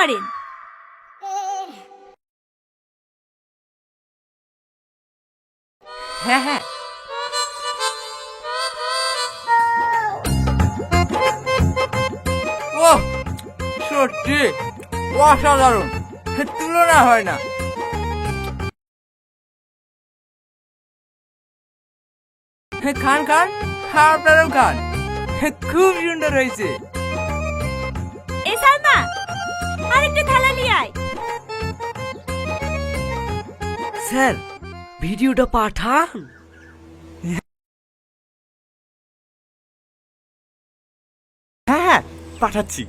করেন হ্যাঁ হ্যাঁ। ও সত্যি, অসাধারণ। তুলনা হয় না। খান খান, আপনারও খান। খুব সুন্দর হয়েছে। আরেকটা থালা নিয়ে আয়। স্যার ভিডিওটা পাঠান। হ্যাঁ হ্যাঁ পাঠাচ্ছি।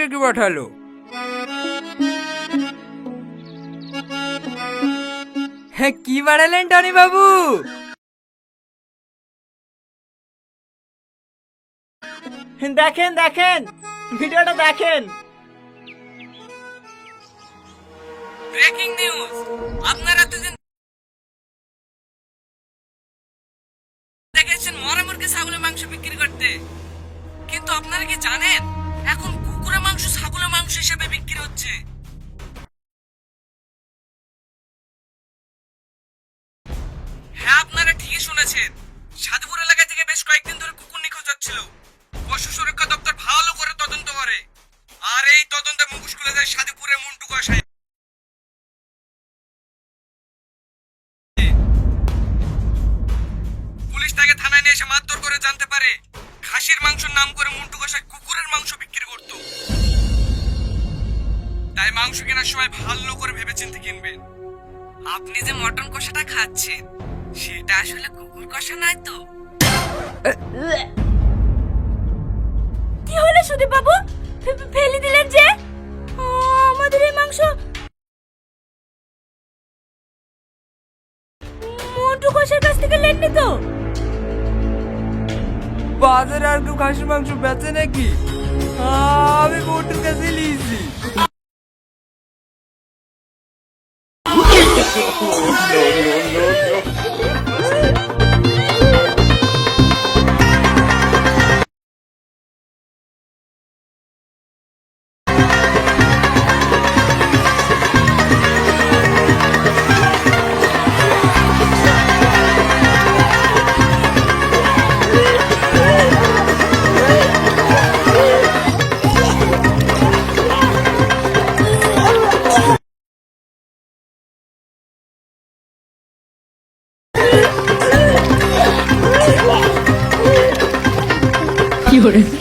সময় আবার কে কে পাঠালো? হ্যাঁ কি বাড়ালেন টনি বাবু? দেখেন দেখেন, ভিডিওটা দেখেন। ব্রেকিং নিউজ আপনারা দুজন দেখেছেন মরা মুরগি ছাগলের মাংস বিক্রি করতে। কিন্তু আপনারা কি জানেন, এখন কুকুরের মাংস ছাগলের মাংস হিসেবে বিক্রি হচ্ছে। হ্যাঁ আপনারা ঠিকই শুনেছেন। সাধুপুর এলাকা থেকে বেশ কয়েকদিন ধরে কুকুর নিখোঁজ হচ্ছিল। পশু সুরক্ষা দপ্তর ভালো করে তদন্ত করে। আর এই তদন্তে মুখোশ খুলে যায় সাধুপুরের মুন্টু কষাই পুলিশ তাকে থানায় নিয়ে এসে মারধর করে জানতে পারে। খাসির মাংসের নাম করে মুন্টু কষাই কুকুরের মাংস বিক্রি করত। তাই মাংস কেনার সময় ভালো করে ভেবেচিন্তে কিনবেন আপনি যে মটন কষাটা খাচ্ছেন সেটা আসলে কুকুর কষা নয় তো। কি হলো সুদীপ বাবু ফেলে দিলেন যে? আমাদের এই মাংস মোটু কষার কাছ থেকে লেননি তো। বাজারে আর কেউ খাসির মাংস বেচে নাকি? আমি মোটর কাছে নিয়েছি। বন্ধুরা স্কুল গ্যাং করা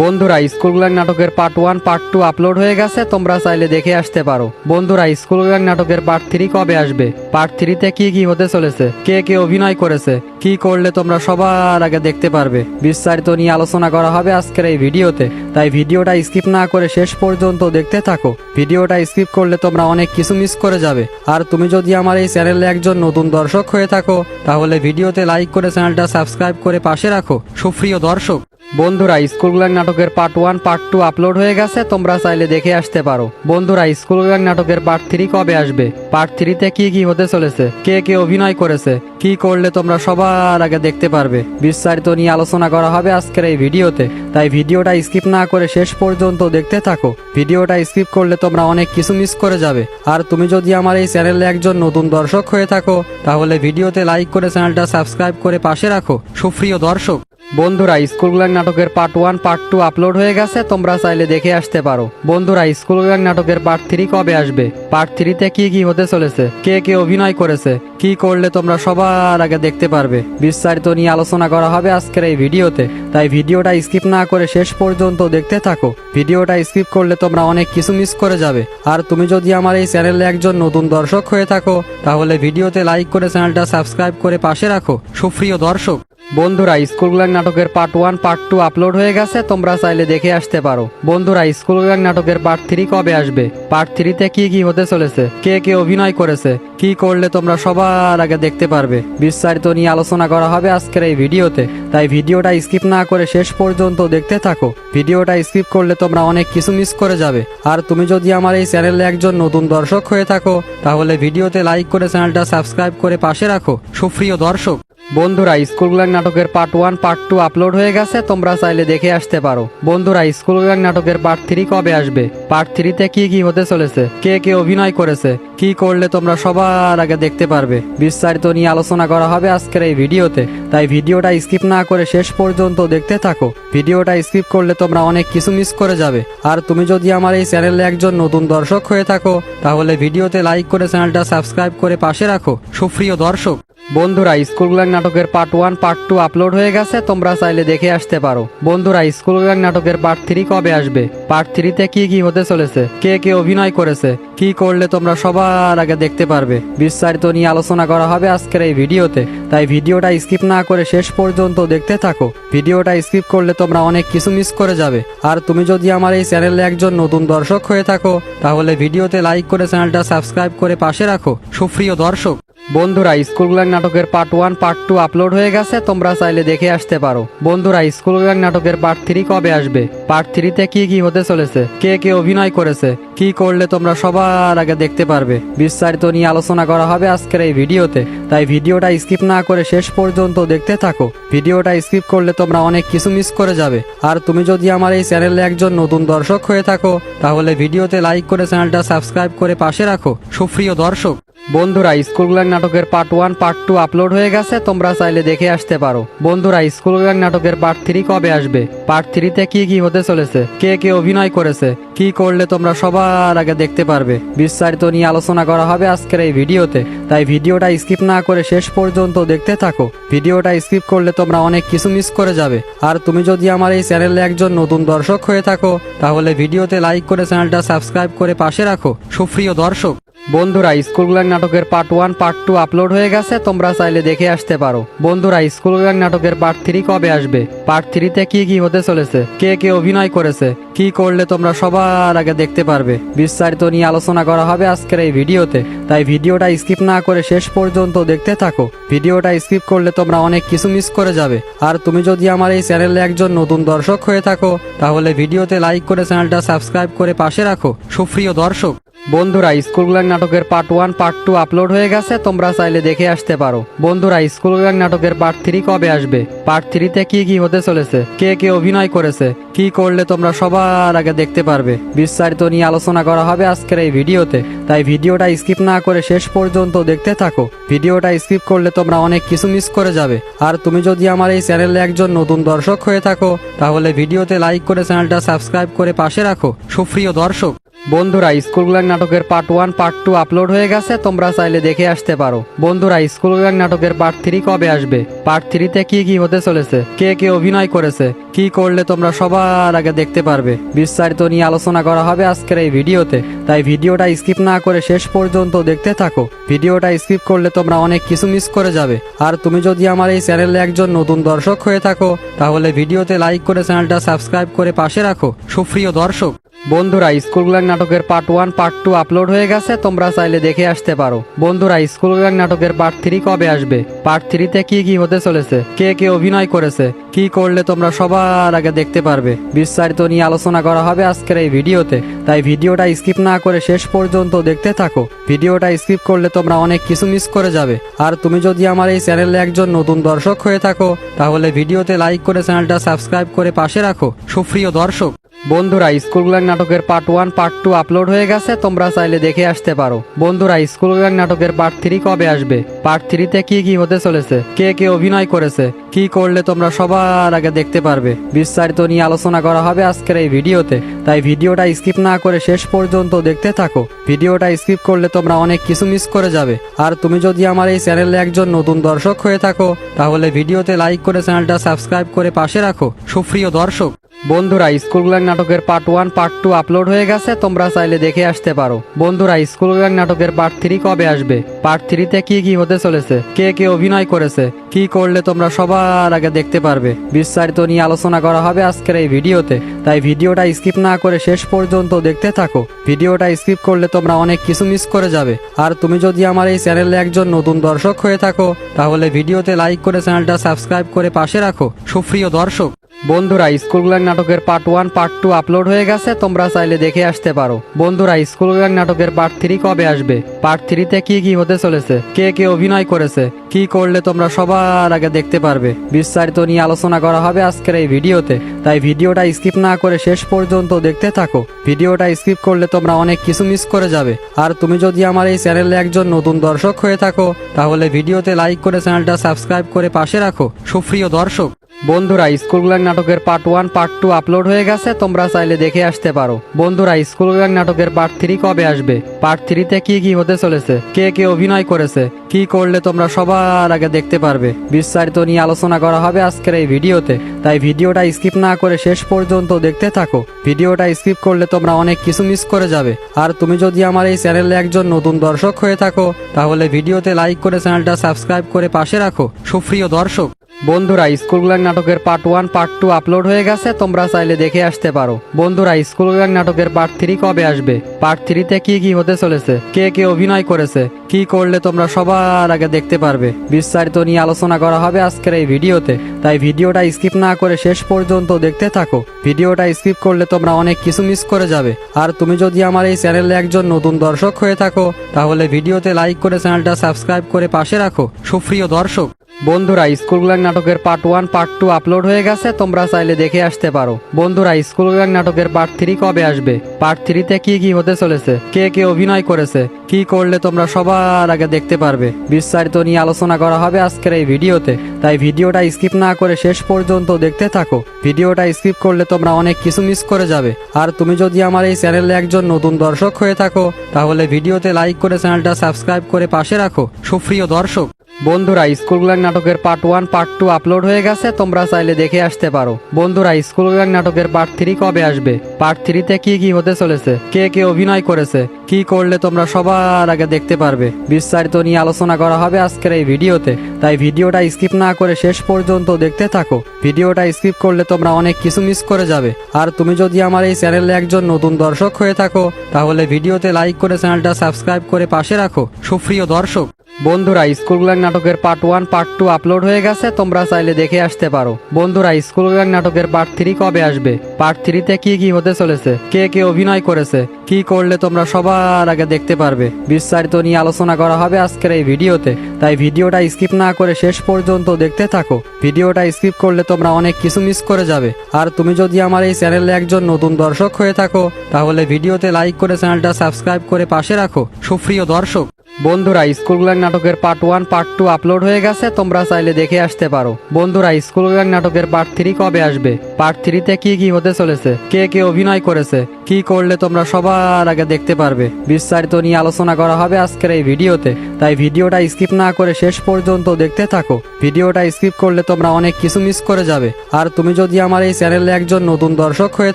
বন্ধুরা স্কুল নাটকের part one part two upload হয়ে গেছে, তোমরা চাইলে দেখে আসতে পারো। বন্ধুরা স্কুল নাটকের পার্ট থ্রি কবে আসবে? পার্ট থ্রিতে কি কি হতে চলেছে? কে কে অভিনয় করেছে? কি করলে তোমরা সবার আগে দেখতে পারবে? বিস্তারিত নিয়ে আলোচনা করা হবে আজকের এই ভিডিওতে। তাই ভিডিওটা স্কিপ না করে শেষ পর্যন্ত দেখতে থাকো। ভিডিওটা স্কিপ করলে তোমরা অনেক কিছু মিস করে যাবে। আর তুমি যদি আমার এই চ্যানেলে একজন নতুন দর্শক হয়ে থাকো, তাহলে ভিডিওতে লাইক করে চ্যানেলটা সাবস্ক্রাইব করে পাশে রাখো। সুপ্রিয় দর্শক! বন্ধুরা স্কুল নাটকের part one part two upload হয়ে গেছে, তোমরা চাইলে দেখে আসতে পারো। বন্ধুরা স্কুল নাটকের পার্ট থ্রি কবে আসবে? পার্ট থ্রিতে কি কি হতে চলেছে? কে কে অভিনয় করেছে? কি করলে তোমরা সবার আগে দেখতে পারবে? বিস্তারিত নিয়ে আলোচনা করা হবে আজকের এই ভিডিওতে। তাই ভিডিওটা স্কিপ না করে শেষ পর্যন্ত দেখতে থাকো। ভিডিওটা স্কিপ করলে তোমরা অনেক কিছু মিস করে যাবে। আর তুমি যদি আমার এই চ্যানেলে একজন নতুন দর্শক হয়ে থাকো, তাহলে ভিডিওতে লাইক করে চ্যানেলটা সাবস্ক্রাইব করে পাশে রাখো। সুপ্রিয় দর্শক! বন্ধুরা স্কুল নাটকের part one part two upload হয়ে গেছে, তোমরা চাইলে দেখে আসতে পারো। বন্ধুরা স্কুল নাটকের পার্ট থ্রি কবে আসবে? পার্ট থ্রিতে কি কি হতে চলেছে? কে কে অভিনয় করেছে? কি করলে তোমরা সবার আগে দেখতে পারবে? বিস্তারিত নিয়ে আলোচনা করা হবে আজকের এই ভিডিওতে। তাই ভিডিওটা স্কিপ না করে শেষ পর্যন্ত দেখতে থাকো। ভিডিওটা স্কিপ করলে তোমরা অনেক কিছু মিস করে যাবে। আর তুমি যদি আমার এই চ্যানেলে একজন নতুন দর্শক হয়ে থাকো, তাহলে ভিডিওতে লাইক করে চ্যানেলটা সাবস্ক্রাইব করে পাশে রাখো। সুপ্রিয় দর্শক বন্ধুরা স্কুল নাটকের part one part two upload হয়ে গেছে, তোমরা চাইলে দেখে আসতে পারো। বন্ধুরা স্কুল গ্যাং নাটকের পার্ট থ্রি কবে আসবে? পার্ট থ্রিতে কি কি হতে চলেছে? কে কে অভিনয় করেছে? কি করলে তোমরা সবার আগে দেখতে পারবে? বিস্তারিত নিয়ে আলোচনা করা হবে আজকের এই ভিডিওতে। তাই ভিডিওটা স্কিপ না করে শেষ পর্যন্ত দেখতে থাকো। ভিডিওটা স্কিপ করলে তোমরা অনেক কিছু মিস করে যাবে। আর তুমি যদি আমার এই চ্যানেলে একজন নতুন দর্শক হয়ে থাকো, তাহলে ভিডিওতে লাইক করে চ্যানেলটা সাবস্ক্রাইব করে পাশে রাখো। সুপ্রিয় দর্শক! বন্ধুরা স্কুল গ্যাং নাটকের part one part two upload হয়ে গেছে, তোমরা চাইলে দেখে আসতে পারো। বন্ধুরা স্কুল গ্যাং নাটকের পার্ট থ্রি কবে আসবে? পার্ট থ্রিতে কি কি হতে চলেছে? কে কে অভিনয় করেছে? কি করলে তোমরা সবার আগে দেখতে পারবে? বিস্তারিত নিয়ে আলোচনা করা হবে আজকের এই ভিডিওতে। তাই ভিডিওটা স্কিপ না করে শেষ পর্যন্ত দেখতে থাকো। ভিডিওটা স্কিপ করলে তোমরা অনেক কিছু মিস করে যাবে। আর তুমি যদি আমার এই চ্যানেলে একজন নতুন দর্শক হয়ে থাকো, তাহলে ভিডিওতে লাইক করে চ্যানেলটা সাবস্ক্রাইব করে পাশে রাখো। সুপ্রিয় দর্শক! বন্ধুরা স্কুল গ্যাং নাটকের part one part two upload হয়ে গেছে, তোমরা চাইলে দেখে আসতে পারো। বন্ধুরা স্কুল গ্যাং নাটকের পার্ট থ্রি কবে আসবে? পার্ট থ্রিতে কি কি হতে চলেছে? কে কে অভিনয় করেছে? কি করলে তোমরা সবার আগে দেখতে পারবে? বিস্তারিত নিয়ে আলোচনা করা হবে আজকের এই ভিডিওতে। তাই ভিডিওটা স্কিপ না করে শেষ পর্যন্ত দেখতে থাকো। ভিডিওটা স্কিপ করলে তোমরা অনেক কিছু মিস করে যাবে। আর তুমি যদি আমার এই চ্যানেলে একজন নতুন দর্শক হয়ে থাকো, তাহলে ভিডিওতে লাইক করে চ্যানেলটা সাবস্ক্রাইব করে পাশে রাখো। সুপ্রিয় দর্শক! বন্ধুরা স্কুল গ্যাং নাটকের part one part two upload হয়ে গেছে, তোমরা চাইলে দেখে আসতে পারো। বন্ধুরা স্কুল গ্যাং নাটকের পার্ট থ্রি কবে আসবে? পার্ট থ্রিতে কি কি হতে চলেছে? কে কে অভিনয় করেছে? কি করলে তোমরা সবার আগে দেখতে পারবে? বিস্তারিত নিয়ে আলোচনা করা হবে আজকের এই ভিডিওতে। তাই ভিডিওটা স্কিপ না করে শেষ পর্যন্ত দেখতে থাকো। ভিডিওটা স্কিপ করলে তোমরা অনেক কিছু মিস করে যাবে। আর তুমি যদি আমার এই চ্যানেলে একজন নতুন দর্শক হয়ে থাকো, তাহলে ভিডিওতে লাইক করে চ্যানেলটা সাবস্ক্রাইব করে পাশে রাখো। সুপ্রিয় দর্শক! বন্ধুরা স্কুল নাটকের part one part two upload হয়ে গেছে, তোমরা চাইলে দেখে আসতে পারো। বন্ধুরা স্কুল নাটকের পার্ট থ্রি কবে আসবে? পার্ট থ্রিতে কি কি হতে চলেছে? কে কে অভিনয় করেছে? কি করলে তোমরা সবার আগে দেখতে পারবে? বিস্তারিত নিয়ে আলোচনা করা হবে আজকের এই ভিডিওতে। তাই ভিডিওটা স্কিপ না করে শেষ পর্যন্ত দেখতে থাকো। ভিডিওটা স্কিপ করলে তোমরা অনেক কিছু মিস করে যাবে। আর তুমি যদি আমার এই চ্যানেলে একজন নতুন দর্শক হয়ে থাকো, তাহলে ভিডিওতে লাইক করে চ্যানেলটা সাবস্ক্রাইব করে পাশে রাখো। সুপ্রিয় দর্শক! বন্ধুরা স্কুল গ্যাং নাটকের part one part two upload হয়ে গেছে, তোমরা চাইলে দেখে আসতে পারো। বন্ধুরা স্কুল গ্যাং নাটকের পার্ট থ্রি কবে আসবে? পার্ট থ্রিতে কি কি হতে চলেছে? কে কে অভিনয় করেছে? কি করলে তোমরা সবার আগে দেখতে পারবে? বিস্তারিত নিয়ে আলোচনা করা হবে আজকের এই ভিডিওতে। তাই ভিডিওটা স্কিপ না করে শেষ পর্যন্ত দেখতে থাকো। ভিডিওটা স্কিপ করলে তোমরা অনেক কিছু মিস করে যাবে। আর তুমি যদি আমার এই চ্যানেলে একজন নতুন দর্শক হয়ে থাকো, তাহলে ভিডিওতে লাইক করে চ্যানেলটা সাবস্ক্রাইব করে পাশে রাখো। সুপ্রিয় দর্শক বন্ধুরা স্কুল গ্যাং নাটকের part one part two upload হয়ে গেছে, তোমরা চাইলে দেখে আসতে পারো। বন্ধুরা স্কুল গ্যাং নাটকের পার্ট থ্রি কবে আসবে? পার্ট থ্রিতে কি কি হতে চলেছে? কে কে অভিনয় করেছে? কি করলে তোমরা সবার আগে দেখতে পারবে? বিস্তারিত নিয়ে আলোচনা করা হবে আজকের এই ভিডিওতে। তাই ভিডিওটা স্কিপ না করে শেষ পর্যন্ত দেখতে থাকো। ভিডিওটা স্কিপ করলে তোমরা অনেক কিছু মিস করে যাবে। আর তুমি যদি আমার এই চ্যানেলে একজন নতুন দর্শক হয়ে থাকো, তাহলে ভিডিওতে লাইক করে চ্যানেলটা সাবস্ক্রাইব করে পাশে রাখো। সুপ্রিয় দর্শক বন্ধুরা স্কুল গ্যাং নাটকের part one part two upload হয়ে গেছে, তোমরা চাইলে দেখে আসতে পারো। বন্ধুরা স্কুল গ্যাং নাটকের পার্ট থ্রি কবে আসবে? পার্ট থ্রিতে কি কি হতে চলেছে? কে কে অভিনয় করেছে? কি করলে তোমরা সবার আগে দেখতে পারবে? বিস্তারিত নিয়ে আলোচনা করা হবে আজকের এই ভিডিওতে। তাই ভিডিওটা স্কিপ না করে শেষ পর্যন্ত দেখতে থাকো। ভিডিওটা স্কিপ করলে তোমরা অনেক কিছু মিস করে যাবে। আর তুমি যদি আমার এই চ্যানেলে একজন নতুন দর্শক হয়ে থাকো, তাহলে ভিডিওতে লাইক করে চ্যানেলটা সাবস্ক্রাইব করে পাশে রাখো। সুপ্রিয় দর্শক বন্ধুরা স্কুল গ্যাং নাটকের part one part two upload হয়ে গেছে, তোমরা চাইলে দেখে আসতে পারো। বন্ধুরা স্কুল গ্যাং নাটকের পার্ট থ্রি কবে আসবে? পার্ট থ্রিতে কি কি হতে চলেছে? কে কে অভিনয় করেছে? কি করলে তোমরা সবার আগে দেখতে পারবে? বিস্তারিত নিয়ে আলোচনা করা হবে আজকের এই ভিডিওতে। তাই ভিডিওটা স্কিপ না করে শেষ পর্যন্ত দেখতে থাকো। ভিডিওটা স্কিপ করলে তোমরা অনেক কিছু মিস করে যাবে। আর তুমি যদি আমার এই চ্যানেলে একজন নতুন দর্শক হয়ে থাকো, তাহলে ভিডিওতে লাইক করে চ্যানেলটা সাবস্ক্রাইব করে পাশে রাখো। সুপ্রিয় দর্শক বন্ধুরা স্কুল গ্যাং নাটকের part one part two upload হয়ে গেছে, তোমরা চাইলে দেখে আসতে পারো। বন্ধুরা স্কুল গ্যাং নাটকের পার্ট থ্রি কবে আসবে? পার্ট থ্রিতে কি কি হতে চলেছে? কে কে অভিনয় করেছে? কি করলে তোমরা সবার আগে দেখতে পারবে? বিস্তারিত নিয়ে আলোচনা করা হবে আজকের এই ভিডিওতে। তাই ভিডিওটা স্কিপ না করে শেষ পর্যন্ত দেখতে থাকো। ভিডিওটা স্কিপ করলে তোমরা অনেক কিছু মিস করে যাবে। আর তুমি যদি আমার এই চ্যানেলে একজন নতুন দর্শক হয়ে থাকো, তাহলে ভিডিওতে লাইক করে চ্যানেলটা সাবস্ক্রাইব করে পাশে রাখো। সুপ্রিয় দর্শক বন্ধুরা স্কুল গ্যাং নাটকের part one part two upload হয়ে গেছে, তোমরা চাইলে দেখে আসতে পারো। বন্ধুরা স্কুল গ্যাং নাটকের পার্ট থ্রি কবে আসবে? পার্ট থ্রিতে কি কি হতে চলেছে? কে কে অভিনয় করেছে? কি করলে তোমরা সবার আগে দেখতে পারবে? বিস্তারিত নিয়ে আলোচনা করা হবে আজকের এই ভিডিওতে। তাই ভিডিওটা স্কিপ না করে শেষ পর্যন্ত দেখতে থাকো। ভিডিওটা স্কিপ করলে তোমরা অনেক কিছু মিস করে যাবে। আর তুমি যদি আমার এই চ্যানেলে একজন নতুন দর্শক হয়ে থাকো, তাহলে ভিডিওতে লাইক করে চ্যানেলটা সাবস্ক্রাইব করে পাশে রাখো। সুপ্রিয় দর্শক! বন্ধুরা স্কুল নাটকের part one part two upload হয়ে গেছে, তোমরা চাইলে দেখে আসতে পারো। বন্ধুরা স্কুল নাটকের পার্ট থ্রি কবে আসবে? পার্ট থ্রিতে কি কি হতে চলেছে? কে কে অভিনয় করেছে? কি করলে তোমরা সবার আগে দেখতে পারবে? বিস্তারিত নিয়ে আলোচনা করা হবে আজকের এই ভিডিওতে। তাই ভিডিওটা স্কিপ না করে শেষ পর্যন্ত দেখতে থাকো। ভিডিওটা স্কিপ করলে তোমরা অনেক কিছু মিস করে যাবে। আর তুমি যদি আমার এই চ্যানেলে একজন নতুন দর্শক হয়ে থাকো, তাহলে ভিডিওতে লাইক করে চ্যানেলটা সাবস্ক্রাইব করে পাশে রাখো। সুপ্রিয় দর্শক! বন্ধুরা স্কুল নাটকের part one part two upload হয়ে গেছে, তোমরা চাইলে দেখে আসতে পারো। বন্ধুরা স্কুল নাটকের পার্ট থ্রি কবে আসবে? পার্ট থ্রিতে কি কি হতে চলেছে? কে কে অভিনয় করেছে? কি করলে তোমরা সবার আগে দেখতে পারবে? বিস্তারিত নিয়ে আলোচনা করা হবে আজকের এই ভিডিওতে। তাই ভিডিওটা স্কিপ না করে শেষ পর্যন্ত দেখতে থাকো। ভিডিওটা স্কিপ করলে তোমরা অনেক কিছু মিস করে যাবে। আর তুমি যদি আমার এই চ্যানেলে একজন নতুন দর্শক হয়ে থাকো, তাহলে ভিডিওতে লাইক করে চ্যানেলটা সাবস্ক্রাইব করে পাশে রাখো। সুপ্রিয় দর্শক! বন্ধুরা স্কুল নাটকের part one part two upload হয়ে গেছে, তোমরা চাইলে দেখে আসতে পারো। বন্ধুরা স্কুল নাটকের পার্ট থ্রি কবে আসবে? পার্ট থ্রিতে কি কি হতে চলেছে? কে কে অভিনয় করেছে? কি করলে তোমরা সবার আগে দেখতে পারবে? বিস্তারিত নিয়ে আলোচনা করা হবে আজকের এই ভিডিওতে। তাই ভিডিওটা স্কিপ না করে শেষ পর্যন্ত দেখতে থাকো। ভিডিওটা স্কিপ করলে তোমরা অনেক কিছু মিস করে যাবে। আর তুমি যদি আমার এই চ্যানেলে একজন নতুন দর্শক হয়ে থাকো, তাহলে ভিডিওতে লাইক করে চ্যানেলটা সাবস্ক্রাইব করে পাশে রাখো। সুপ্রিয় দর্শক বন্ধুরা স্কুল নাটকের part one part two upload হয়ে গেছে, তোমরা চাইলে দেখে আসতে পারো। বন্ধুরা স্কুল গ্যাং নাটকের পার্ট থ্রি কবে আসবে? পার্ট থ্রিতে কি কি হতে চলেছে? কে কে অভিনয় করেছে? কি করলে তোমরা সবার আগে দেখতে পারবে? বিস্তারিত নিয়ে আলোচনা করা হবে আজকের এই ভিডিওতে। তাই ভিডিওটা স্কিপ না করে শেষ পর্যন্ত দেখতে থাকো। ভিডিওটা স্কিপ করলে তোমরা অনেক কিছু মিস করে যাবে। আর তুমি যদি আমার এই চ্যানেলে একজন নতুন দর্শক হয়ে থাকো, তাহলে ভিডিওতে লাইক করে চ্যানেলটা সাবস্ক্রাইব করে পাশে রাখো। সুপ্রিয় দর্শক! বন্ধুরা স্কুল গ্যাং নাটকের part one part two upload হয়ে গেছে, তোমরা চাইলে দেখে আসতে পারো। বন্ধুরা স্কুল গ্যাং নাটকের পার্ট থ্রি কবে আসবে? পার্ট থ্রিতে কি কি হতে চলেছে? কে কে অভিনয় করেছে? কি করলে তোমরা সবার আগে দেখতে পারবে? বিস্তারিত নিয়ে আলোচনা করা হবে আজকের এই ভিডিওতে। তাই ভিডিওটা স্কিপ না করে শেষ পর্যন্ত দেখতে থাকো। ভিডিওটা স্কিপ করলে তোমরা অনেক কিছু মিস করে যাবে। আর তুমি যদি আমার এই চ্যানেলে একজন নতুন দর্শক হয়ে থাকো, তাহলে ভিডিওতে লাইক করে চ্যানেলটা সাবস্ক্রাইব করে পাশে রাখো। সুপ্রিয় দর্শক বন্ধুরা স্কুল নাটকের part one part two upload হয়ে গেছে, তোমরা চাইলে দেখে আসতে পারো। বন্ধুরা স্কুল নাটকের পার্ট থ্রি কবে আসবে? পার্ট থ্রিতে কি কি হতে চলেছে? কে কে অভিনয় করেছে? কি করলে তোমরা সবার আগে দেখতে পারবে? বিস্তারিত নিয়ে আলোচনা করা হবে আজকের এই ভিডিওতে। তাই ভিডিওটা স্কিপ না করে শেষ পর্যন্ত দেখতে থাকো। ভিডিওটা স্কিপ করলে তোমরা অনেক কিছু মিস করে যাবে। আর তুমি যদি আমার এই চ্যানেলে একজন নতুন দর্শক হয়ে থাকো, তাহলে ভিডিওতে লাইক করে চ্যানেলটা সাবস্ক্রাইব করে পাশে রাখো। সুপ্রিয় দর্শক! বন্ধুরা স্কুল নাটকের part one part two upload হয়ে গেছে, তোমরা চাইলে দেখে আসতে পারো। বন্ধুরা স্কুল নাটকের পার্ট থ্রি কবে আসবে? পার্ট থ্রিতে কি কি হতে চলেছে? কে কে অভিনয় করেছে? কি করলে তোমরা সবার আগে দেখতে পারবে? বিস্তারিত নিয়ে আলোচনা করা হবে আজকের এই ভিডিওতে। তাই ভিডিওটা স্কিপ না করে শেষ পর্যন্ত দেখতে থাকো। ভিডিওটা স্কিপ করলে তোমরা অনেক কিছু মিস করে যাবে। আর তুমি যদি আমার এই চ্যানেলে একজন নতুন দর্শক হয়ে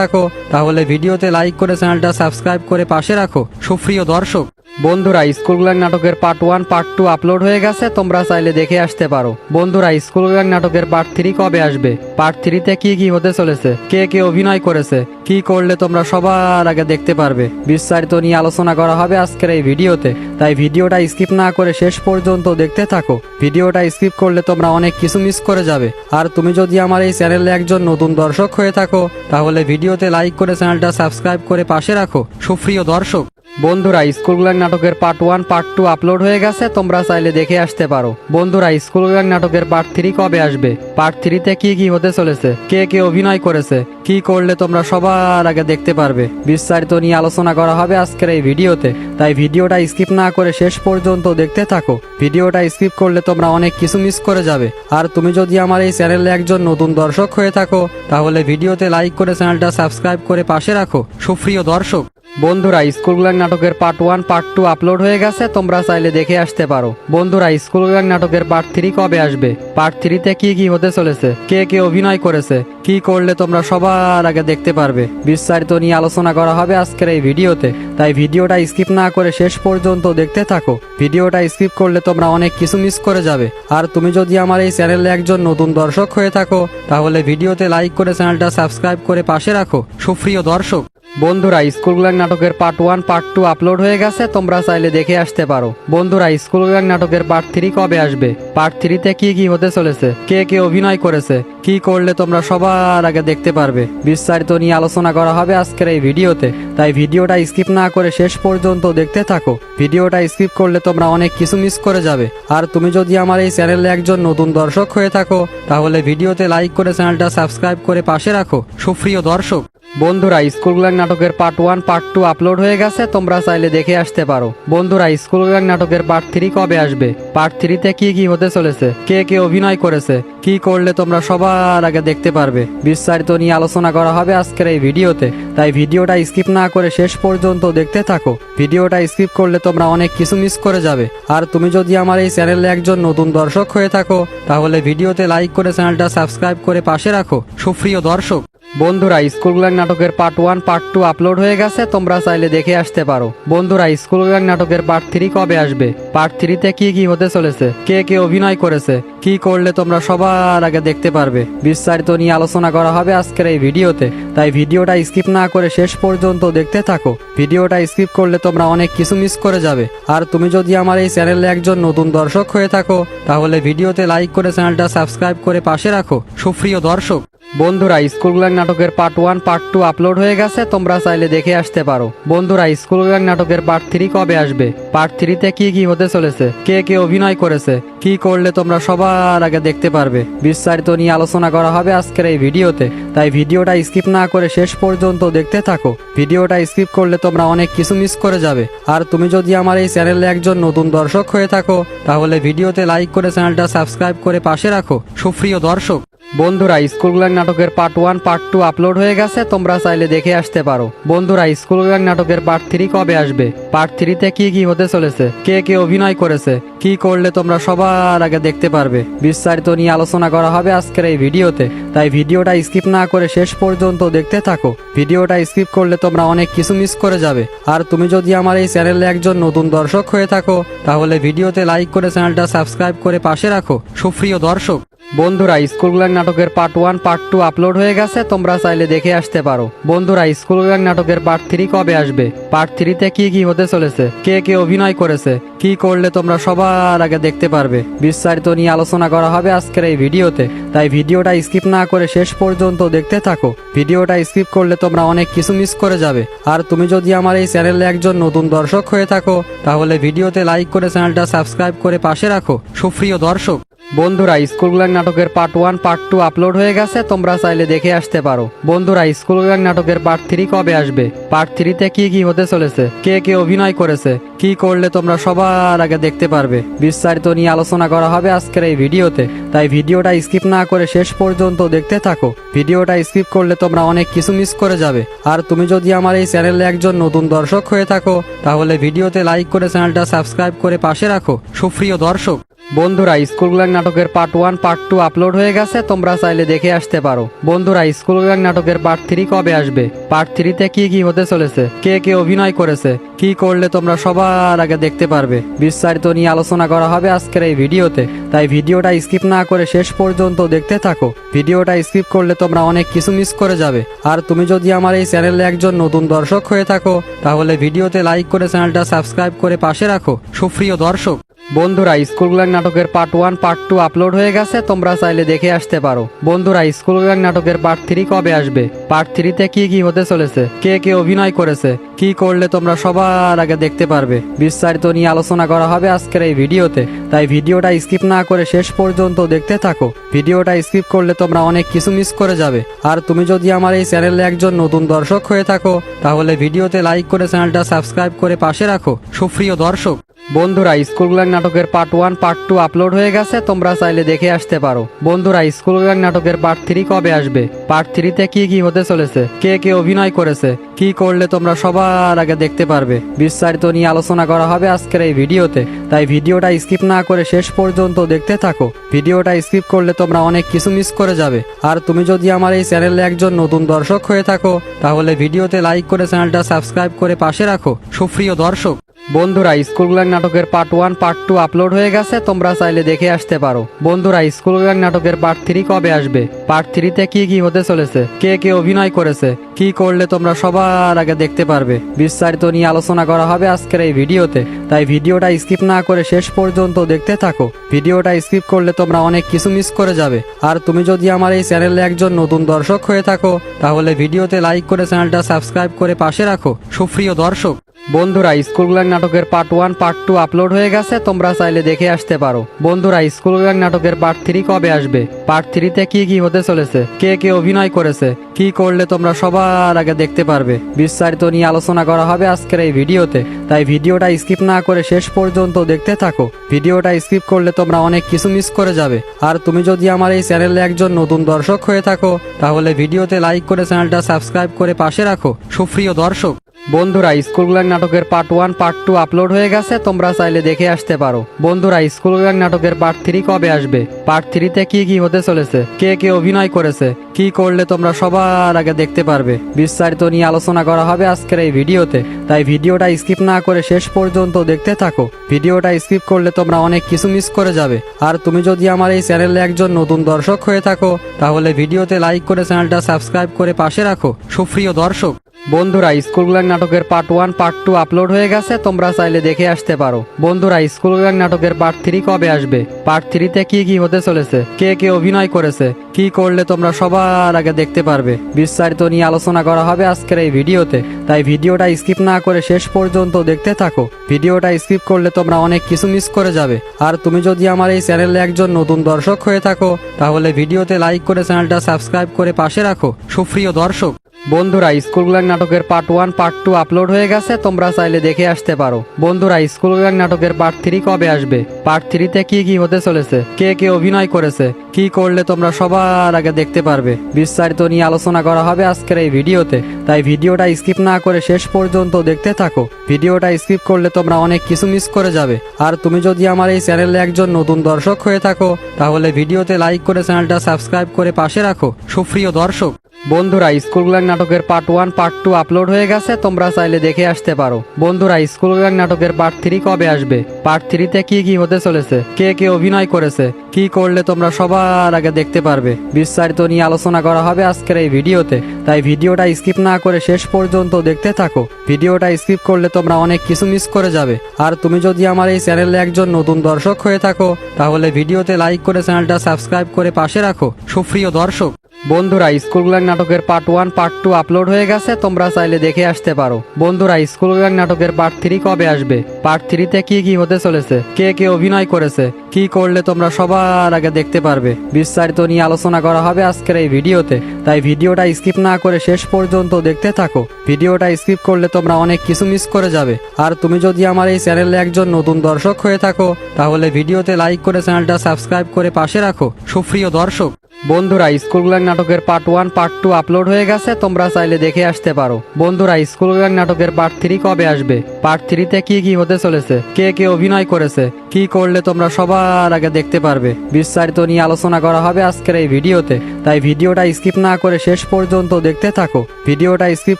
থাকো, তাহলে ভিডিওতে লাইক করে চ্যানেলটা সাবস্ক্রাইব করে পাশে রাখো। সুপ্রিয় দর্শক! বন্ধুরা স্কুল গ্যাং নাটকের part one part two upload হয়ে গেছে, তোমরা চাইলে দেখে আসতে পারো। বন্ধুরা স্কুল গ্যাং নাটকের পার্ট থ্রি কবে আসবে? পার্ট থ্রিতে কি কি হতে চলেছে? কে কে অভিনয় করেছে? কি করলে তোমরা সবার আগে দেখতে পারবে? বিস্তারিত নিয়ে আলোচনা করা হবে আজকের এই ভিডিওতে। তাই ভিডিওটা স্কিপ না করে শেষ পর্যন্ত দেখতে থাকো। ভিডিওটা স্কিপ করলে তোমরা অনেক কিছু মিস করে যাবে। আর তুমি যদি আমার এই চ্যানেলে একজন নতুন দর্শক হয়ে থাকো, তাহলে ভিডিওতে লাইক করে চ্যানেলটা সাবস্ক্রাইব করে পাশে রাখো। সুপ্রিয় দর্শক বন্ধুরা স্কুল গ্যাং নাটকের part one part two upload হয়ে গেছে, তোমরা চাইলে দেখে আসতে পারো। বন্ধুরা স্কুল গ্যাং নাটকের পার্ট থ্রি কবে আসবে? পার্ট থ্রিতে কি কি হতে চলেছে? কে কে অভিনয় করেছে? কি করলে তোমরা সবার আগে দেখতে পারবে? বিস্তারিত নিয়ে আলোচনা করা হবে আজকের এই ভিডিওতে। তাই ভিডিওটা স্কিপ না করে শেষ পর্যন্ত দেখতে থাকো। ভিডিওটা স্কিপ করলে তোমরা অনেক কিছু মিস করে যাবে। আর তুমি যদি আমার এই চ্যানেলে একজন নতুন দর্শক হয়ে থাকো, তাহলে ভিডিওতে লাইক করে চ্যানেলটা সাবস্ক্রাইব করে পাশে রাখো। সুপ্রিয় দর্শক বন্ধুরা স্কুল গ্যাং নাটকের part one part two upload হয়ে গেছে, তোমরা চাইলে দেখে আসতে পারো। বন্ধুরা স্কুল গ্যাং নাটকের পার্ট থ্রি কবে আসবে? পার্ট থ্রিতে কি কি হতে চলেছে? কে কে অভিনয় করেছে? কি করলে তোমরা সবার আগে দেখতে পারবে? বিস্তারিত নিয়ে আলোচনা করা হবে আজকের এই ভিডিওতে। তাই ভিডিওটা স্কিপ না করে শেষ পর্যন্ত দেখতে থাকো। ভিডিওটা স্কিপ করলে তোমরা অনেক কিছু মিস করে যাবে। আর তুমি যদি আমার এই চ্যানেলে একজন নতুন দর্শক হয়ে থাকো, তাহলে ভিডিওতে লাইক করে চ্যানেলটা সাবস্ক্রাইব করে পাশে রাখো। সুপ্রিয় দর্শক বন্ধুরা স্কুল গ্যাং নাটকের part one part two upload হয়ে গেছে, তোমরা চাইলে দেখে আসতে পারো। বন্ধুরা স্কুল গ্যাং নাটকের পার্ট থ্রি কবে আসবে? পার্ট থ্রিতে কি কি হতে চলেছে? কে কে অভিনয় করেছে? কি করলে তোমরা সবার আগে দেখতে পারবে? বিস্তারিত নিয়ে আলোচনা করা হবে আজকের এই ভিডিওতে। তাই ভিডিওটা স্কিপ না করে শেষ পর্যন্ত দেখতে থাকো। ভিডিওটা স্কিপ করলে তোমরা অনেক কিছু মিস করে যাবে। আর তুমি যদি আমার এই চ্যানেলে একজন নতুন দর্শক হয়ে থাকো, তাহলে ভিডিওতে লাইক করে চ্যানেলটা সাবস্ক্রাইব করে পাশে রাখো। সুপ্রিয় দর্শক বন্ধুরা স্কুল গ্যাং নাটকের part one part two upload হয়ে গেছে, তোমরা চাইলে দেখে আসতে পারো। বন্ধুরা স্কুল গ্যাং নাটকের পার্ট থ্রি কবে আসবে? পার্ট থ্রিতে কি কি হতে চলেছে? কে কে অভিনয় করেছে? কি করলে তোমরা সবার আগে দেখতে পারবে? বিস্তারিত নিয়ে আলোচনা করা হবে আজকের এই ভিডিওতে। তাই ভিডিওটা স্কিপ না করে শেষ পর্যন্ত দেখতে থাকো। ভিডিওটা স্কিপ করলে তোমরা অনেক কিছু মিস করে যাবে। আর তুমি যদি আমার এই চ্যানেলে একজন নতুন দর্শক হয়ে থাকো, তাহলে ভিডিওতে লাইক করে চ্যানেলটা সাবস্ক্রাইব করে পাশে রাখো। সুপ্রিয় দর্শক বন্ধুরা স্কুল গ্যাং নাটকের part one part two upload হয়ে গেছে, তোমরা চাইলে দেখে আসতে পারো। বন্ধুরা স্কুল গ্যাং নাটকের পার্ট থ্রি কবে আসবে? পার্ট থ্রিতে কি কি হতে চলেছে? কে কে অভিনয় করেছে? কি করলে তোমরা সবার আগে দেখতে পারবে? বিস্তারিত নিয়ে আলোচনা করা হবে আজকের এই ভিডিওতে। তাই ভিডিওটা স্কিপ না করে শেষ পর্যন্ত দেখতে থাকো। ভিডিওটা স্কিপ করলে তোমরা অনেক কিছু মিস করে যাবে। আর তুমি যদি আমার এই চ্যানেলে একজন নতুন দর্শক হয়ে থাকো, তাহলে ভিডিওতে লাইক করে চ্যানেলটা সাবস্ক্রাইব করে পাশে রাখো। সুপ্রিয় দর্শক বন্ধুরা স্কুল নাটকের part one part two upload হয়ে গেছে, তোমরা চাইলে দেখে আসতে পারো। বন্ধুরা স্কুল নাটকের পার্ট থ্রি কবে আসবে? পার্ট থ্রিতে কি কি হতে চলেছে? কে কে অভিনয় করেছে? কি করলে তোমরা সবার আগে দেখতে পারবে? বিস্তারিত নিয়ে আলোচনা করা হবে আজকের এই ভিডিওতে। তাই ভিডিওটা স্কিপ না করে শেষ পর্যন্ত দেখতে থাকো। ভিডিওটা স্কিপ করলে তোমরা অনেক কিছু মিস করে যাবে। আর তুমি যদি আমার এই চ্যানেলে একজন নতুন দর্শক হয়ে থাকো, তাহলে ভিডিওতে লাইক করে চ্যানেলটা সাবস্ক্রাইব করে পাশে রাখো। সুপ্রিয় দর্শক! বন্ধুরা স্কুল নাটকের part one part two upload হয়ে গেছে, তোমরা চাইলে দেখে আসতে পারো। বন্ধুরা স্কুল নাটকের পার্ট থ্রি কবে আসবে? পার্ট থ্রিতে কি কি হতে চলেছে? কে কে অভিনয় করেছে? কি করলে তোমরা সবার আগে দেখতে পারবে? বিস্তারিত নিয়ে আলোচনা করা হবে আজকের এই ভিডিওতে। তাই ভিডিওটা স্কিপ না করে শেষ পর্যন্ত দেখতে থাকো। ভিডিওটা স্কিপ করলে তোমরা অনেক কিছু মিস করে যাবে। আর তুমি যদি আমার এই চ্যানেলে একজন নতুন দর্শক হয়ে থাকো, তাহলে ভিডিওতে লাইক করে চ্যানেলটা সাবস্ক্রাইব করে পাশে রাখো। সুপ্রিয় দর্শক! বন্ধুরা স্কুল নাটকের part one part two upload হয়ে গেছে, তোমরা চাইলে দেখে আসতে পারো। বন্ধুরা স্কুল নাটকের পার্ট থ্রি কবে আসবে? পার্ট থ্রিতে কি কি হতে চলেছে? কে কে অভিনয় করেছে? কি করলে তোমরা সবার আগে দেখতে পারবে? বিস্তারিত নিয়ে আলোচনা করা হবে আজকের এই ভিডিওতে। তাই ভিডিওটা স্কিপ না করে শেষ পর্যন্ত দেখতে থাকো। ভিডিওটা স্কিপ করলে তোমরা অনেক কিছু মিস করে যাবে। আর তুমি যদি আমার এই চ্যানেলে একজন নতুন দর্শক হয়ে থাকো, তাহলে ভিডিওতে লাইক করে চ্যানেলটা সাবস্ক্রাইব করে পাশে রাখো। সুপ্রিয় দর্শক বন্ধুরা স্কুল নাটকের part one part two upload হয়ে গেছে, তোমরা চাইলে দেখে আসতে পারো। বন্ধুরা স্কুল নাটকের পার্ট থ্রি কবে আসবে? পার্ট থ্রিতে কি কি হতে চলেছে? কে কে অভিনয় করেছে? কি করলে তোমরা সবার আগে দেখতে পারবে? বিস্তারিত নিয়ে আলোচনা করা হবে আজকের এই ভিডিওতে। তাই ভিডিওটা স্কিপ না করে শেষ পর্যন্ত দেখতে থাকো। ভিডিওটা স্কিপ করলে তোমরা অনেক কিছু মিস করে যাবে। আর তুমি যদি আমার এই চ্যানেলে একজন নতুন দর্শক হয়ে থাকো, তাহলে ভিডিওতে লাইক করে চ্যানেলটা সাবস্ক্রাইব করে পাশে রাখো। সুপ্রিয় দর্শক! বন্ধুরা স্কুল নাটকের part one part two upload হয়ে গেছে, তোমরা চাইলে দেখে আসতে পারো। বন্ধুরা স্কুল গ্যাং নাটকের পার্ট থ্রি কবে আসবে? পার্ট থ্রিতে কি কি হতে চলেছে? কে কে অভিনয় করেছে? কি করলে তোমরা সবার আগে দেখতে পারবে? বিস্তারিত নিয়ে আলোচনা করা হবে আজকের এই ভিডিওতে। তাই ভিডিওটা স্কিপ না করে শেষ পর্যন্ত দেখতে থাকো। ভিডিওটা স্কিপ করলে তোমরা অনেক কিছু মিস করে যাবে। আর তুমি যদি আমার এই চ্যানেলে একজন নতুন দর্শক হয়ে থাকো, তাহলে ভিডিওতে লাইক করে চ্যানেলটা সাবস্ক্রাইব করে পাশে রাখো। সুপ্রিয় দর্শক! বন্ধুরা স্কুল নাটকের part one part two upload হয়ে গেছে, তোমরা চাইলে দেখে আসতে পারো। বন্ধুরা স্কুল নাটকের পার্ট থ্রি কবে আসবে? পার্ট থ্রিতে কি কি হতে চলেছে? কে কে অভিনয় করেছে? কি করলে তোমরা সবার আগে দেখতে পারবে? বিস্তারিত নিয়ে আলোচনা করা হবে আজকের এই ভিডিওতে। তাই ভিডিওটা স্কিপ না করে শেষ পর্যন্ত দেখতে থাকো। ভিডিওটা স্কিপ করলে তোমরা অনেক কিছু মিস করে যাবে। আর তুমি যদি আমার এই চ্যানেলে একজন নতুন দর্শক হয়ে থাকো, তাহলে ভিডিওতে লাইক করে চ্যানেলটা সাবস্ক্রাইব করে পাশে রাখো। সুপ্রিয় দর্শক বন্ধুরা স্কুল নাটকের part one part two upload হয়ে গেছে, তোমরা চাইলে দেখে আসতে পারো। বন্ধুরা স্কুল নাটকের পার্ট থ্রি কবে আসবে? পার্ট থ্রিতে কি কি হতে চলেছে? কে কে অভিনয় করেছে? কি করলে তোমরা সবার আগে দেখতে পারবে? বিস্তারিত নিয়ে আলোচনা করা হবে আজকের এই ভিডিওতে। তাই ভিডিওটা স্কিপ না করে শেষ পর্যন্ত দেখতে থাকো। ভিডিওটা স্কিপ করলে তোমরা অনেক কিছু মিস করে যাবে। আর তুমি যদি আমার এই চ্যানেলে একজন নতুন দর্শক হয়ে থাকো, তাহলে ভিডিওতে লাইক করে চ্যানেলটা সাবস্ক্রাইব করে পাশে রাখো। সুপ্রিয় দর্শক বন্ধুরা স্কুল নাটকের part one part two upload হয়ে গেছে, তোমরা চাইলে দেখে আসতে পারো। বন্ধুরা স্কুল নাটকের পার্ট থ্রি কবে আসবে? পার্ট থ্রিতে কি কি হতে চলেছে? কে কে অভিনয় করেছে? কি করলে তোমরা সবার আগে দেখতে পারবে? বিস্তারিত নিয়ে আলোচনা করা হবে আজকের এই ভিডিওতে। তাই ভিডিওটা স্কিপ না করে শেষ পর্যন্ত দেখতে থাকো। ভিডিওটা স্কিপ করলে তোমরা অনেক কিছু মিস করে যাবে। আর তুমি যদি আমার এই চ্যানেলে একজন নতুন দর্শক হয়ে থাকো, তাহলে ভিডিওতে লাইক করে চ্যানেলটা সাবস্ক্রাইব করে পাশে রাখো। সুপ্রিয় দর্শক, বন্ধুরা, স্কুল গ্যাং নাটকের part one, part two upload হয়ে গেছে, তোমরা চাইলে দেখে আসতে পারো। বন্ধুরা, স্কুল গ্যাং নাটকের পার্ট থ্রি কবে আসবে? পার্ট থ্রিতে কি কি হতে চলেছে? কে কে অভিনয় করেছে? কি করলে তোমরা সবার আগে দেখতে পারবে। বিস্তারিত নিয়ে আলোচনা করা হবে আজকের এই ভিডিওতে। তাই ভিডিওটা স্কিপ না করে শেষ পর্যন্ত দেখতে থাকো। ভিডিওটা স্কিপ করলে তোমরা অনেক কিছু মিস করে যাবে। আর তুমি যদি আমার এই চ্যানেলে একজন নতুন দর্শক হয়ে থাকো, তাহলে ভিডিওতে লাইক করে চ্যানেলটা সাবস্ক্রাইব করে পাশে রাখো। সুপ্রিয় দর্শক বন্ধুরা স্কুল গ্যাং নাটকের part one part two upload হয়ে গেছে, তোমরা চাইলে দেখে আসতে পারো। বন্ধুরা স্কুল গ্যাং নাটকের পার্ট থ্রি কবে আসবে? পার্ট থ্রিতে কি কি হতে চলেছে? কে কে অভিনয় করেছে? কি করলে তোমরা সবার আগে দেখতে পারবে? বিস্তারিত নিয়ে আলোচনা করা হবে আজকের এই ভিডিওতে। তাই ভিডিওটা স্কিপ না করে শেষ পর্যন্ত দেখতে থাকো। ভিডিওটা স্কিপ করলে তোমরা অনেক কিছু মিস করে যাবে। আর তুমি যদি আমার এই চ্যানেলে একজন নতুন দর্শক হয়ে থাকো, তাহলে ভিডিওতে লাইক করে চ্যানেলটা সাবস্ক্রাইব করে পাশে রাখো। সুপ্রিয় দর্শক বন্ধুরা স্কুল গ্যাং নাটকের part one part two upload হয়ে গেছে, তোমরা চাইলে দেখে আসতে পারো। বন্ধুরা স্কুল গ্যাং নাটকের পার্ট থ্রি কবে আসবে? পার্ট থ্রিতে কি কি হতে চলেছে? কে কে অভিনয় করেছে? কি করলে তোমরা সবার আগে দেখতে পারবে? বিস্তারিত নিয়ে আলোচনা করা হবে আজকের এই ভিডিওতে। তাই ভিডিওটা স্কিপ না করে শেষ পর্যন্ত দেখতে থাকো। ভিডিওটা স্কিপ করলে তোমরা অনেক কিছু মিস করে যাবে। আর তুমি যদি আমার এই চ্যানেলে একজন নতুন দর্শক হয়ে থাকো, তাহলে ভিডিওতে লাইক করে চ্যানেলটা সাবস্ক্রাইব করে পাশে রাখো। সুপ্রিয় দর্শক বন্ধুরা স্কুল গ্যাং নাটকের part one part two upload হয়ে গেছে, তোমরা চাইলে দেখে আসতে পারো। বন্ধুরা স্কুল গ্যাং নাটকের পার্ট থ্রি কবে আসবে? পার্ট থ্রিতে কি কি হতে চলেছে? কে কে অভিনয় করেছে? কি করলে তোমরা সবার আগে দেখতে পারবে? বিস্তারিত নিয়ে আলোচনা করা হবে আজকের এই ভিডিওতে। তাই ভিডিওটা স্কিপ না করে শেষ পর্যন্ত দেখতে থাকো। ভিডিওটা স্কিপ করলে তোমরা অনেক কিছু মিস করে যাবে। আর তুমি যদি আমার এই চ্যানেলে একজন নতুন দর্শক হয়ে থাকো, তাহলে ভিডিওতে লাইক করে চ্যানেলটা সাবস্ক্রাইব করে পাশে রাখো। সুপ্রিয় দর্শক বন্ধুরা স্কুল গ্যাং নাটকের part one part two upload হয়ে গেছে, তোমরা চাইলে দেখে আসতে পারো। বন্ধুরা স্কুল গ্যাং নাটকের পার্ট থ্রি কবে আসবে? পার্ট থ্রিতে কি কি হতে চলেছে? কে কে অভিনয় করেছে? কি করলে তোমরা সবার আগে দেখতে পারবে? বিস্তারিত নিয়ে আলোচনা করা হবে আজকের এই ভিডিওতে। তাই ভিডিওটা স্কিপ না করে শেষ পর্যন্ত দেখতে থাকো। ভিডিওটা স্কিপ করলে তোমরা অনেক কিছু মিস করে যাবে। আর তুমি যদি আমার এই চ্যানেলে একজন নতুন দর্শক হয়ে থাকো, তাহলে ভিডিওতে লাইক করে চ্যানেলটা সাবস্ক্রাইব করে পাশে রাখো। সুপ্রিয় দর্শক বন্ধুরা স্কুল নাটকের part one part two upload হয়ে গেছে, তোমরা চাইলে দেখে আসতে পারো। বন্ধুরা স্কুল নাটকের পার্ট থ্রি কবে আসবে? পার্ট থ্রিতে কি কি হতে চলেছে? কে কে অভিনয় করেছে? কি করলে তোমরা সবার আগে দেখতে পারবে? বিস্তারিত নিয়ে আলোচনা করা হবে আজকের এই ভিডিওতে। তাই ভিডিওটা স্কিপ না করে শেষ পর্যন্ত দেখতে থাকো। ভিডিওটা স্কিপ করলে তোমরা অনেক কিছু মিস করে যাবে। আর তুমি যদি আমার এই চ্যানেলে একজন নতুন দর্শক হয়ে থাকো, তাহলে ভিডিওতে লাইক করে চ্যানেলটা সাবস্ক্রাইব করে পাশে রাখো। সুপ্রিয় দর্শক বন্ধুরা স্কুল নাটকের part one part two upload হয়ে গেছে, তোমরা চাইলে দেখে আসতে পারো। বন্ধুরা স্কুল নাটকের পার্ট থ্রি কবে আসবে? পার্ট থ্রিতে কি কি হতে চলেছে? কে কে অভিনয় করেছে? কি করলে তোমরা সবার আগে দেখতে পারবে? বিস্তারিত নিয়ে আলোচনা করা হবে আজকের এই ভিডিওতে। তাই ভিডিওটা স্কিপ না করে শেষ পর্যন্ত দেখতে থাকো। ভিডিওটা স্কিপ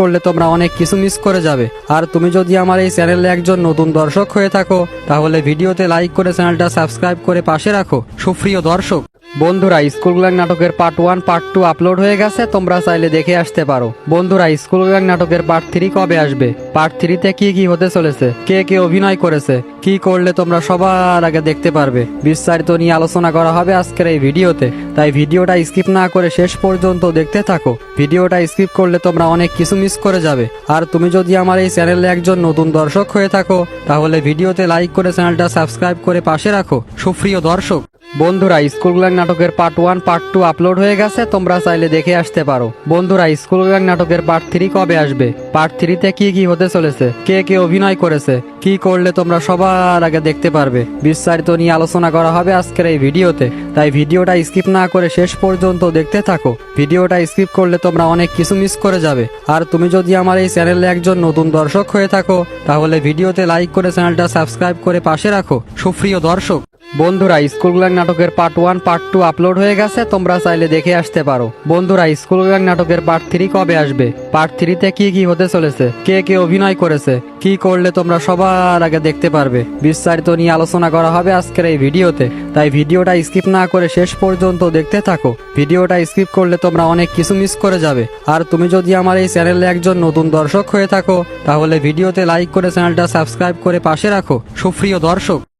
করলে তোমরা অনেক কিছু মিস করে যাবে। আর তুমি যদি আমার এই চ্যানেলে একজন নতুন দর্শক হয়ে থাকো, তাহলে ভিডিওতে লাইক করে চ্যানেলটা সাবস্ক্রাইব করে পাশে রাখো। সুপ্রিয় দর্শক! বন্ধুরা স্কুল গ্যাং নাটকের part one part two upload হয়ে গেছে, তোমরা চাইলে দেখে আসতে পারো। বন্ধুরা স্কুল গ্যাং নাটকের পার্ট থ্রি কবে আসবে? পার্ট থ্রিতে কি কি হতে চলেছে? কে কে অভিনয় করেছে? কি করলে তোমরা সবার আগে দেখতে পারবে? বিস্তারিত নিয়ে আলোচনা করা হবে আজকের এই ভিডিওতে। তাই ভিডিওটা স্কিপ না করে শেষ পর্যন্ত দেখতে থাকো। ভিডিওটা স্কিপ করলে তোমরা অনেক কিছু মিস করে যাবে। আর তুমি যদি আমার এই চ্যানেলে একজন নতুন দর্শক হয়ে থাকো, তাহলে ভিডিওতে লাইক করে চ্যানেলটা সাবস্ক্রাইব করে পাশে রাখো। সুপ্রিয় দর্শক! বন্ধুরা স্কুল নাটকের part one part two upload হয়ে গেছে, তোমরা চাইলে দেখে আসতে পারো। বন্ধুরা স্কুল নাটকের পার্ট থ্রি কবে আসবে? পার্ট থ্রিতে কি কি হতে চলেছে? কে কে অভিনয় করেছে? কি করলে তোমরা সবার আগে দেখতে পারবে? বিস্তারিত নিয়ে আলোচনা করা হবে আজকের এই ভিডিওতে। তাই ভিডিওটা স্কিপ না করে শেষ পর্যন্ত দেখতে থাকো। ভিডিওটা স্কিপ করলে তোমরা অনেক কিছু মিস করে যাবে। আর তুমি যদি আমার এই চ্যানেলে একজন নতুন দর্শক হয়ে থাকো, তাহলে ভিডিওতে লাইক করে চ্যানেলটা সাবস্ক্রাইব করে পাশে রাখো। সুপ্রিয় দর্শক বন্ধুরা স্কুল নাটকের part one part two upload হয়ে গেছে, তোমরা চাইলে দেখে আসতে পারো। বন্ধুরা স্কুল নাটকের পার্ট থ্রি কবে আসবে? পার্ট থ্রিতে কি কি হতে চলেছে? কে কে অভিনয় করেছে? কি করলে তোমরা সবার আগে দেখতে পারবে? বিস্তারিত নিয়ে আলোচনা করা হবে আজকের এই ভিডিওতে। তাই ভিডিওটা স্কিপ না করে শেষ পর্যন্ত দেখতে থাকো। ভিডিওটা স্কিপ করলে তোমরা অনেক কিছু মিস করে যাবে। আর তুমি যদি আমার এই চ্যানেলে একজন নতুন দর্শক হয়ে থাকো, তাহলে ভিডিওতে লাইক করে চ্যানেলটা সাবস্ক্রাইব করে পাশে রাখো। সুপ্রিয় দর্শক!